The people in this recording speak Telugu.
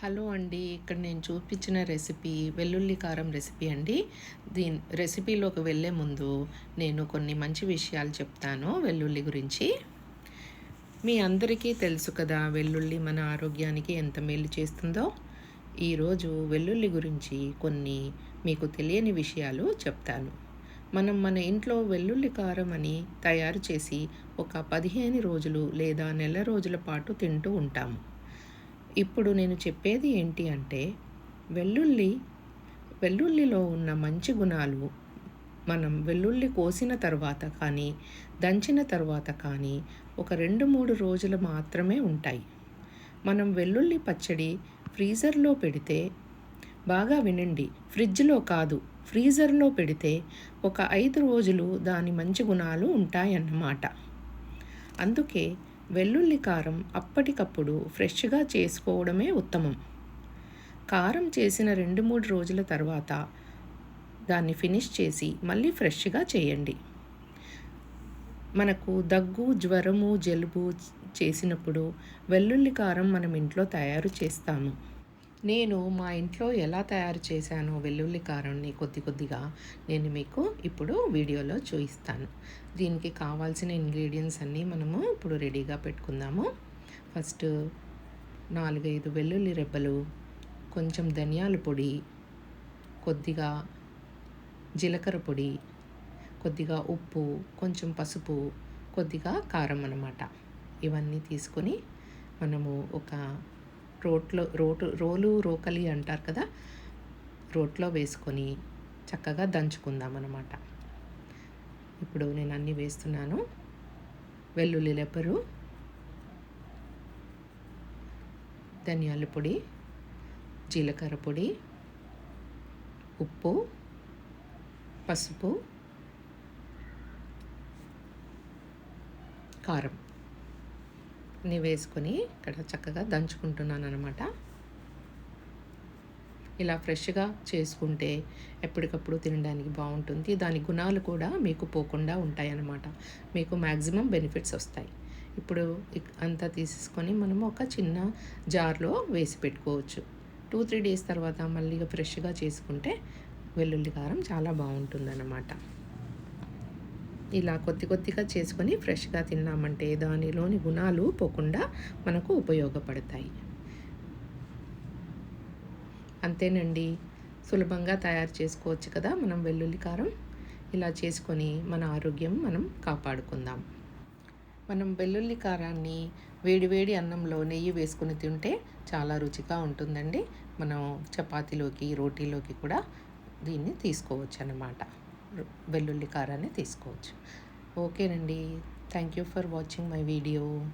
హలో అండి ఇక్కడ నేను చూపించిన రెసిపీ వెల్లుల్లి కారం రెసిపీ అండి. దీని రెసిపీలోకి వెళ్ళే ముందు నేను కొన్ని మంచి విషయాలు చెప్తాను వెల్లుల్లి గురించి. మీ అందరికీ తెలుసు కదా వెల్లుల్లి మన ఆరోగ్యానికి ఎంత మేలు చేస్తుందో? ఈరోజు వెల్లుల్లి గురించి కొన్ని మీకు తెలియని విషయాలు చెప్తాను. మనం మన ఇంట్లో వెల్లుల్లి కారం అని తయారు చేసి ఒక పదిహేను రోజులు లేదా నెల రోజుల పాటు తింటూ ఉంటాము. ఇప్పుడు నేను చెప్పేది ఏంటి అంటే వెల్లుల్లి వెల్లుల్లిలో ఉన్న మంచి గుణాలు మనం వెల్లుల్లి కోసిన తర్వాత కానీ దంచిన తర్వాత కానీ ఒక రెండు మూడు రోజులు మాత్రమే ఉంటాయి. మనం వెల్లుల్లి పచ్చడి ఫ్రీజర్లో పెడితే బాగా వినండి ఫ్రిడ్జ్లో కాదు ఫ్రీజర్లో పెడితే ఒక ఐదు రోజులు దాని మంచి గుణాలు ఉంటాయన్నమాట. అందుకే వెల్లుల్లి కారం అప్పటికప్పుడు ఫ్రెష్గా చేసుకోవడమే ఉత్తమం. కారం చేసిన రెండు మూడు రోజుల తర్వాత దాన్ని ఫినిష్ చేసి మళ్ళీ ఫ్రెష్గా చేయండి. మనకు దగ్గు జ్వరము జలుబు చేసినప్పుడు వెల్లుల్లి కారం మనం ఇంట్లో తయారు చేస్తాము. నేను మా ఇంట్లో ఎలా తయారు చేశానో వెల్లుల్లి కారంని కొద్ది కొద్దిగా నేను మీకు ఇప్పుడు వీడియోలో చూపిస్తాను. దీనికి కావాల్సిన ఇంగ్రీడియంట్స్ అన్నీ మనము ఇప్పుడు రెడీగా పెట్టుకుందాము. ఫస్ట్ నాలుగైదు వెల్లుల్లి రెబ్బలు కొంచెం ధనియాల పొడి కొద్దిగా జీలకర్ర పొడి కొద్దిగా ఉప్పు కొంచెం పసుపు కొద్దిగా కారం అన్నమాట. ఇవన్నీ తీసుకొని మనము ఒక రోట్లో రోటు రోలు రోకలి అంటారు కదా? రోట్లో వేసుకొని చక్కగా దంచుకుందాం అన్నమాట ఇప్పుడు నేను అన్నీ వేస్తున్నాను. వెల్లుల్లి లెబ్బరు ధనియాల పొడి జీలకర్ర పొడి ఉప్పు పసుపు కారం. ని వేసుకొని ఇక్కడ చక్కగా దంచుకుంటున్నాను అనమాట ఇలా ఫ్రెష్గా చేసుకుంటే ఎప్పటికప్పుడు తినడానికి బాగుంటుంది. దాని గుణాలు కూడా మీకు పోకుండా ఉంటాయన్నమాట. మీకు మ్యాక్సిమం బెనిఫిట్స్ వస్తాయి. ఇప్పుడు అంతా తీసేసుకొని మనము ఒక చిన్న జార్లో వేసి పెట్టుకోవచ్చు. టూ త్రీ డేస్ తర్వాత మళ్ళీ ఫ్రెష్గా చేసుకుంటే వెల్లుల్లి కారం చాలా బాగుంటుందన్నమాట. ఇలా కొద్ది కొద్దిగా చేసుకొని ఫ్రెష్గా తిన్నామంటే దానిలోని గుణాలు పోకుండా మనకు ఉపయోగపడతాయి. అంతేనండి. సులభంగా తయారు చేసుకోవచ్చు కదా మనం వెల్లుల్లి కారం? ఇలా చేసుకొని మన ఆరోగ్యం మనం కాపాడుకుందాం. మనం వెల్లుల్లి కారాన్ని వేడివేడి అన్నంలో నెయ్యి వేసుకుని తింటే చాలా రుచిగా ఉంటుందండి. మనం చపాతీలోకి రోటీలోకి కూడా దీన్ని తీసుకోవచ్చు అన్నమాట వెల్లుల్లి కారాన్ని తీసుకోవచ్చు. ఓకేనండి. Thank you for watching my video.